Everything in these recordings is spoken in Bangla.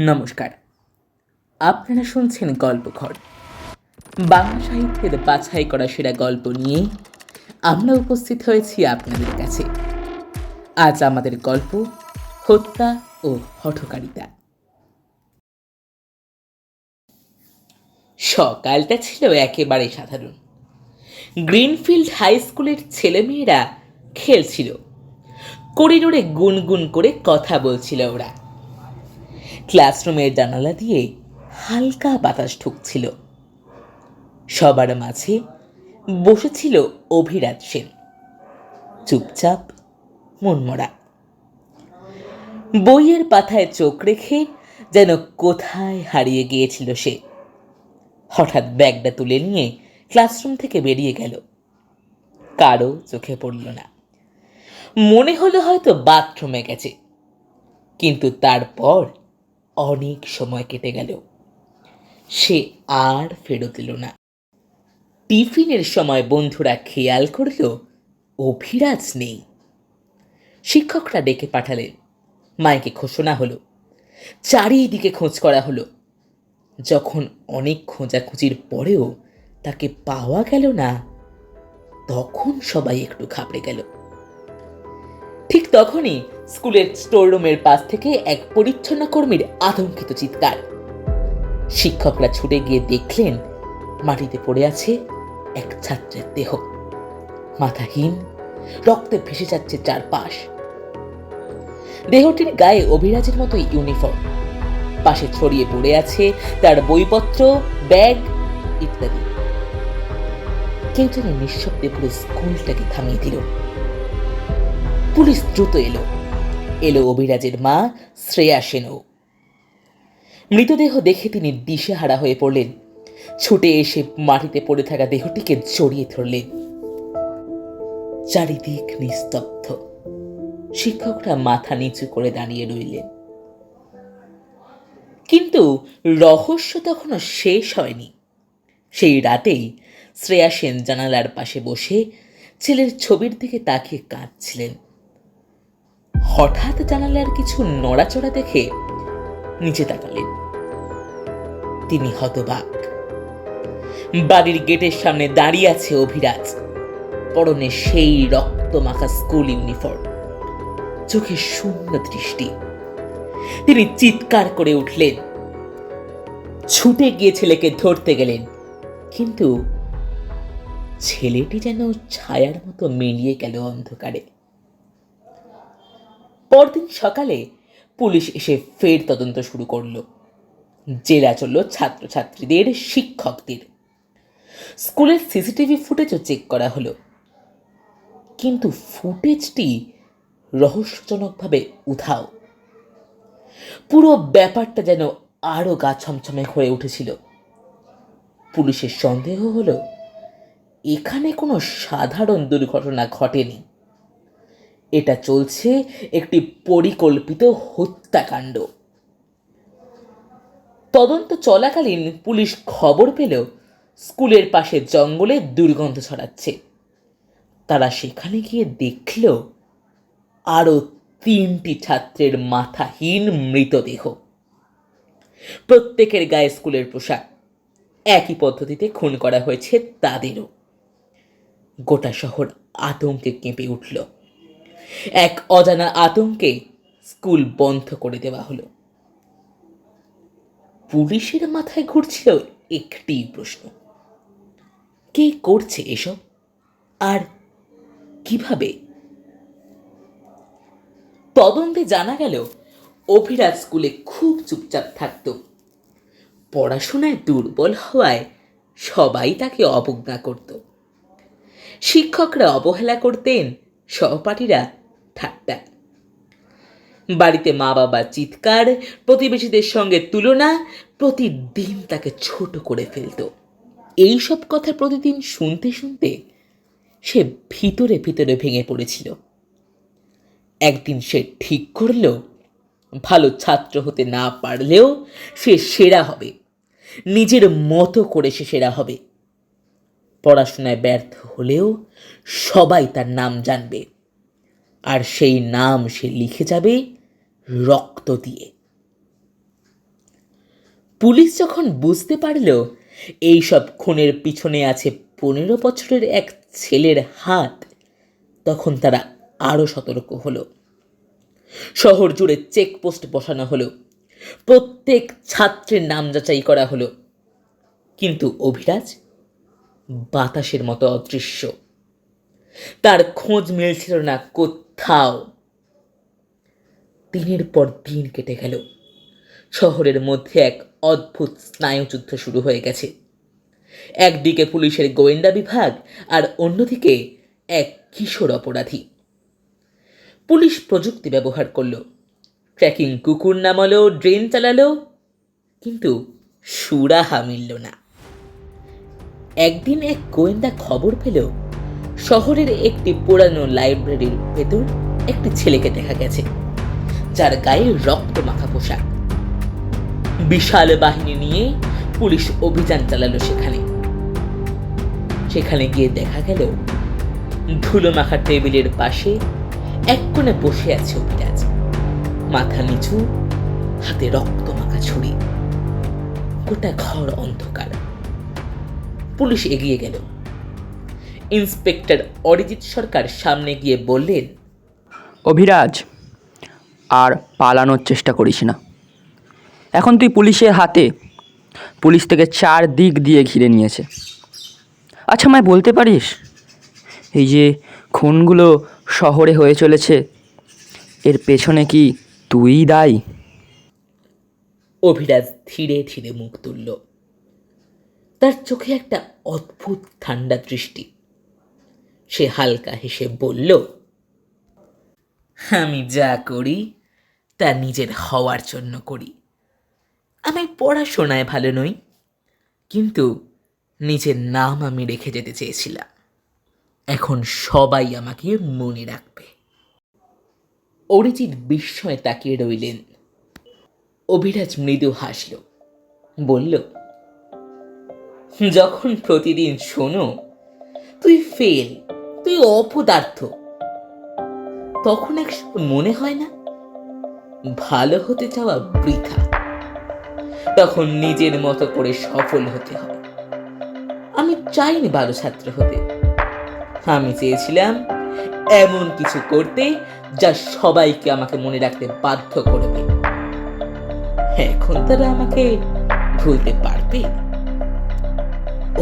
নমস্কার। আপনারা শুনছেন গল্পঘর। বাংলা সাহিত্যের বাছাই করা সেরা গল্প নিয়ে আমরা উপস্থিত হয়েছি আপনাদের কাছে। আজ আমাদের গল্প হত্যা ও হঠকারিতা। সকালটা ছিল একেবারে সাধারণ। গ্রিনফিল্ড হাই স্কুলের ছেলেমেয়েরা খেলছিল। করিডোরে গুনগুন করে কথা বলছিল ওরা। ক্লাসরুমের জানালা দিয়ে হালকা বাতাস ঢুকছিল। সবার মাঝে বসেছিল অভিরাজ সেন। চুপচাপ মনমরা। বইয়ের পাতায় চোখ রেখে যেন কোথায় হারিয়ে গিয়েছিল সে। হঠাৎ ব্যাগটা তুলে নিয়ে ক্লাসরুম থেকে বেরিয়ে গেল। কারও চোখে পড়ল না। মনে হলো হয়তো বাথরুমে গেছে। কিন্তু তারপর অনেক সময় কেটে গেল। সে আর ফেরত এলো না। টিফিনের সময় বন্ধুরা খেয়াল করল অভিরাজ নেই। শিক্ষকরা ডেকে পাঠালেন। মাইকে ঘোষণা হলো, চারিদিকে খোঁজ করা হলো। যখন অনেক খোঁজাখুঁজির পরেও তাকে পাওয়া গেল না, তখন সবাই একটু ঘাবড়ে গেল। ঠিক তখনই স্কুলের স্টোররুমের পাশ থেকে এক পরিচ্ছন্ন কর্মীর আতঙ্কিত চিৎকার। শিক্ষকরা ছুটে গিয়ে দেখলেন, মাটিতে পড়ে আছে এক ছাত্রের দেহ। মাথাহীন, রক্তে ভেসে যাচ্ছে চারপাশ। দেহটির গায়ে অভিরাজের মতো ইউনিফর্ম। পাশে ছড়িয়ে পড়ে আছে তার বইপত্র, ব্যাগ ইত্যাদি। কেউ যেন নিঃশব্দে পুরো স্কুলটাকে থামিয়ে দিল। পুলিশ দ্রুত এলো। এলো অভিরাজের মা শ্রেয়া সেনও মৃতদেহ দেখে তিনি দিশেহারা হয়ে পড়লেন। ছুটে এসে মাটিতে পড়ে থাকা দেহটিকে জড়িয়ে ধরলেন। চারিদিক নিস্তব্ধ। শিক্ষকরা মাথা নিচু করে দাঁড়িয়ে রইলেন। কিন্তু রহস্য তখনও শেষ হয়নি। সেই রাতেই শ্রেয়া সেন জানালার পাশে বসে ছেলের ছবির দিকে তাকিয়ে কাঁদছিলেন। হঠাৎ জানালার কিছু নড়াচড়া দেখে নিচে তাকালেন। তিনি হতবাক। বাড়ির গেটের সামনে দাঁড়িয়ে আছে অভিরাজ। পরনে সেই রক্ত মাখা স্কুল ইউনিফর্ম। চোখে শূন্য দৃষ্টি। তিনি চিৎকার করে উঠলেন। ছুটে গিয়ে ছেলেকে ধরতে গেলেন। কিন্তু ছেলেটি যেন ছায়ার মতো মিলিয়ে গেল অন্ধকারে। পরদিন সকালে পুলিশ এসে ফের তদন্ত শুরু করল। জেলা চলল ছাত্রছাত্রীদের, শিক্ষকদের। স্কুলের সিসিটিভি ফুটেজও চেক করা হলো। কিন্তু ফুটেজটি রহস্যজনকভাবে উধাও। পুরো ব্যাপারটা যেন আরও গা ছমছমে হয়ে উঠেছিল। পুলিশের সন্দেহ হলো, এখানে কোনো সাধারণ দুর্ঘটনা ঘটেনি। এটা চলছে একটি পরিকল্পিত হত্যাকাণ্ড। তদন্ত চলাকালীন পুলিশ খবর পেলেও স্কুলের পাশে জঙ্গলে দুর্গন্ধ ছড়াচ্ছে। তারা সেখানে গিয়ে দেখল আরও তিনটি ছাত্রের মাথাহীন মৃতদেহ। প্রত্যেকের গায়ে স্কুলের পোশাক। একই পদ্ধতিতে খুন করা হয়েছে তাদেরও। গোটা শহর আতঙ্কে কেঁপে উঠল। এক অজানা আতঙ্কে স্কুল বন্ধ করে দেওয়া হলো। পুলিশের মাথায় ঘুরছিল একটি প্রশ্ন। কে করছে এসব? আর কীভাবে? তদন্তে জানা গেল, অভিরাজ স্কুলে খুব চুপচাপ থাকত। পড়াশোনায় দুর্বল হওয়ায় সবাই তাকে অবজ্ঞা করত। শিক্ষকরা অবহেলা করতেন, সহপাঠীরা ঠাট্টা বাড়িতে মা বাবা চিৎকার, প্রতিবেশীদের সঙ্গে তুলনা, প্রতিদিন তাকে ছোট করে ফেলত। এইসব কথা প্রতিদিন শুনতে শুনতে সে ভিতরে ভিতরে ভেঙে পড়েছিল। একদিন সে ঠিক করল, ভালো ছাত্র হতে না পারলেও সে সেরা হবে। নিজের মতো করে সে সেরা হবে। পড়াশোনায় ব্যর্থ হলেও সবাই তার নাম জানবে। আর সেই নাম সে লিখে যাবে রক্ত দিয়ে। পুলিশ যখন বুঝতে পারল এইসব খুনের পিছনে আছে পনেরো বছরের এক ছেলের হাত, তখন তারা আরও সতর্ক হলো। শহর জুড়ে চেকপোস্ট বসানো হলো। প্রত্যেক ছাত্রের নাম যাচাই করা হলো। কিন্তু অভিরাজ, বাতাসের মতো অদৃশ্য। তার খোঁজ মিলছিল না কোথাও দিনের পর দিন কেটে গেল। শহরের মধ্যে এক অদ্ভুত স্নায়ুযুদ্ধ শুরু হয়ে গেছে। একদিকে পুলিশের গোয়েন্দা বিভাগ আর অন্যদিকে এক কিশোর অপরাধী। পুলিশ প্রযুক্তি ব্যবহার করল। ট্র্যাকিং কুকুর নামালো, ড্রেন চালালো, কিন্তু সুরাহা মিলল না। একদিন এক গোয়েন্দা খবর পেল শহরের একটি পুরানো লাইব্রেরির ভেতর একটি ছেলেকে দেখা গেছে, যার গায়ে রক্ত মাখা পোশাক। বিশাল বাহিনী নিয়ে পুলিশ অভিযান চালালো সেখানে। সেখানে গিয়ে দেখা গেল, ধুলো মাখা টেবিলের পাশে এক কোণে বসে আছে অভিরাজ। মাথা নিচু, হাতে রক্ত মাখা ছুরি। গোটা ঘর অন্ধকার। পুলিশ এগিয়ে গেল। ইন্সপেক্টর অরিজিৎ সরকার সামনে গিয়ে বললেন অভিরাজ আর পালানোর চেষ্টা করিস না। এখন তুই পুলিশের হাতে পুলিশ থেকে চার দিক দিয়ে ঘিরে নিয়েছে। আচ্ছা আমায় বলতে পারিস? এই যে খুনগুলো শহরে হয়ে চলেছে এর পেছনে কি তুই দায়ী? অভিরাজ ধীরে ধীরে মুখ তুলল। তার চোখে একটা অদ্ভুত ঠান্ডা দৃষ্টি। সে হালকা হেসে বলল, আমি যা করি, তা নিজের হওয়ার জন্য করি। আমি পড়াশোনায় ভালো নই, কিন্তু নিজের নাম আমি রেখে যেতে চেয়েছিলাম। এখন সবাই আমাকে মনে রাখবে। অরিজিৎ বিস্ময়ে তাকিয়ে রইলেন। অভিরাজ মৃদু হাসল, বলল, যখন প্রতিদিন শোনো, তুই ফেল তুই অপদার্থ। তখন একসময় মনে হয় না? ভালো হতে চাওয়া বৃথা। তখন নিজের মতো করে সফল হতে হয় আমি চাইনি ভালো ছাত্র হতে। আমি চেয়েছিলাম এমন কিছু করতে যা সবাইকে আমাকে মনে রাখতে বাধ্য করবে। এখন তারা আমাকে ভুলতে পারবে?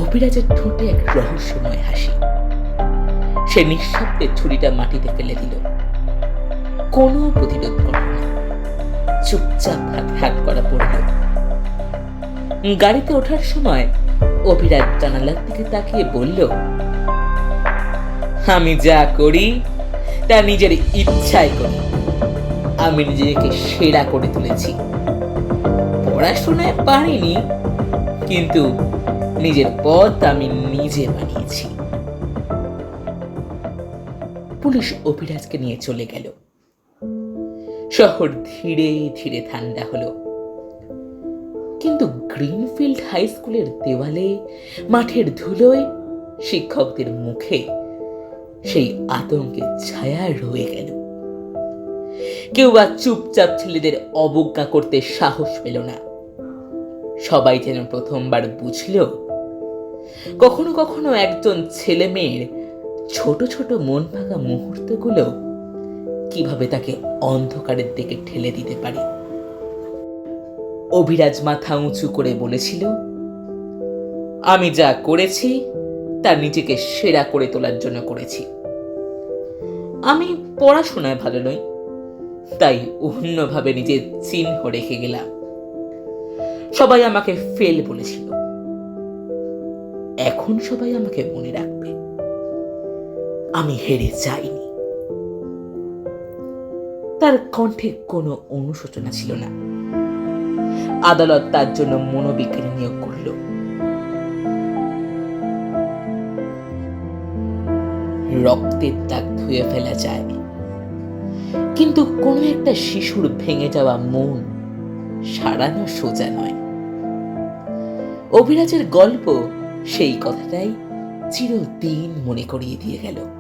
অভিরাজের ঠোঁটে এক রহস্যময় হাসি। সে নিঃশব্দে ছুরিটা মাটিতে ফেলে দিল। কোনো প্রতিরোধ করল না। চুপচাপ হাত হাত করা পড়ল। গাড়িতে ওঠার সময় অভিরাজ জানালার দিকে তাকিয়ে বলল, আমি যা করি, তা নিজের ইচ্ছায় করি। আমি নিজেকে সেরা করে তুলেছি। পড়াশোনায় পারিনি, কিন্তু নিজের পথ আমি নিজে বানিয়েছি। পুলিশ অভিরাজকে নিয়ে চলে গেল। শহর ধীরে ধীরে ঠান্ডা হলো। কিন্তু গ্রিনফিল্ড হাই স্কুলের দেওয়ালে, মাঠের ধুলোয় শিক্ষকদের মুখে সেই আতঙ্কের ছায়া রয়ে গেল। কেউ বা চুপচাপ ছেলেদের অবজ্ঞা করতে সাহস পেল না। সবাই যেন প্রথমবার বুঝল, কখনো কখনো একজন ছেলে মেয়ের ছোট ছোট মন ভাঙা মুহূর্তগুলো কীভাবে তাকে অন্ধকারের দিকে ঠেলে দিতে পারে? অভিরাজ মাথা উঁচু করে বলেছিল, আমি যা করেছি, তা নিজেকে সেরা করে তোলার জন্য করেছি। আমি পড়াশোনায় ভালো নই, তাই অন্যভাবে নিজের চিহ্ন রেখে গেলাম। সবাই আমাকে ফেল বলেছিল। এখন সবাই আমাকে মনে রাখবে। আমি হেরে যাইনি। তার কণ্ঠে কোনো অনুশোচনা ছিল না। আদালত তার জন্য মনোবিজ্ঞানী নিয়োগ করল। রক্তের দাগ ধুয়ে ফেলা যায়। কিন্তু কোনো একটা শিশুর ভেঙে যাওয়া মন সারানো সোজা নয়। অভিরাজের গল্প সেই কথাটাই চিরদিন মনে করিয়ে দিয়ে গেল।